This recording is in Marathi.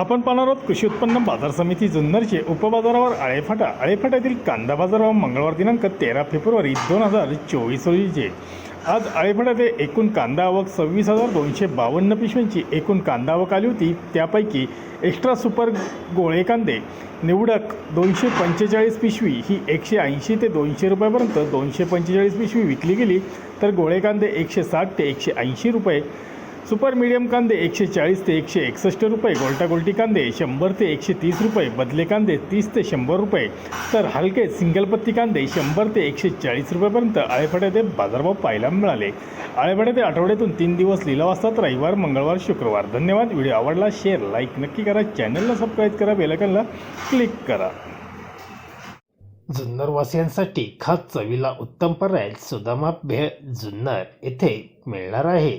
आपण पाहणार आहोत कृषी उत्पन्न बाजार समिती जुन्नरचे उपबाजारावर आळेफाटा. आळेफाट्यातील कांदा बाजारावर मंगळवार दिनांक तेरा फेब्रुवारी दोन हजार चोवीस रोजीचे आज आळेफाट्यात एकूण कांदा आवक सव्वीस हजार दोनशे बावन्न पिशव्यांची एकूण कांदा आवक आली होती. त्यापैकी एक्स्ट्रा सुपर गोळे कांदे निवडक दोनशे पंचेचाळीस पिशवी ही एकशे ऐंशी ते दोनशे रुपयापर्यंत दोनशे पंचेचाळीस पिशवी विकली गेली. तर गोळे कांदे एकशे साठ ते एकशे ऐंशी रुपये. सुपर मीडियम कांदे एकशे चाळीस ते एकशे एकसष्ट रुपये गोल्टा गोल्टी कांदे शंभर ते एकशे तीस रुपये बदले कांदे तीस ते शंभर रुपये तर हलके सिंगल पत्ती कांदे शंभर ते एकशे चाळीस रुपयेपर्यंत आळेफाट्यात हे बाजारभाव पाहायला मिळाले. आळेफाट्यात हे आठवड्यातून तीन दिवस लिलाव असतात रविवार मंगळवार शुक्रवार. धन्यवाद. व्हिडिओ आवडला शेअर लाईक नक्की करा. चॅनलला सबस्क्राईब करा बेलायकनला क्लिक करा. जुन्नरवासियांसाठी खास चवीला उत्तम पर्याय सुदामा भेळ जुन्नर येथे मिळणार आहे.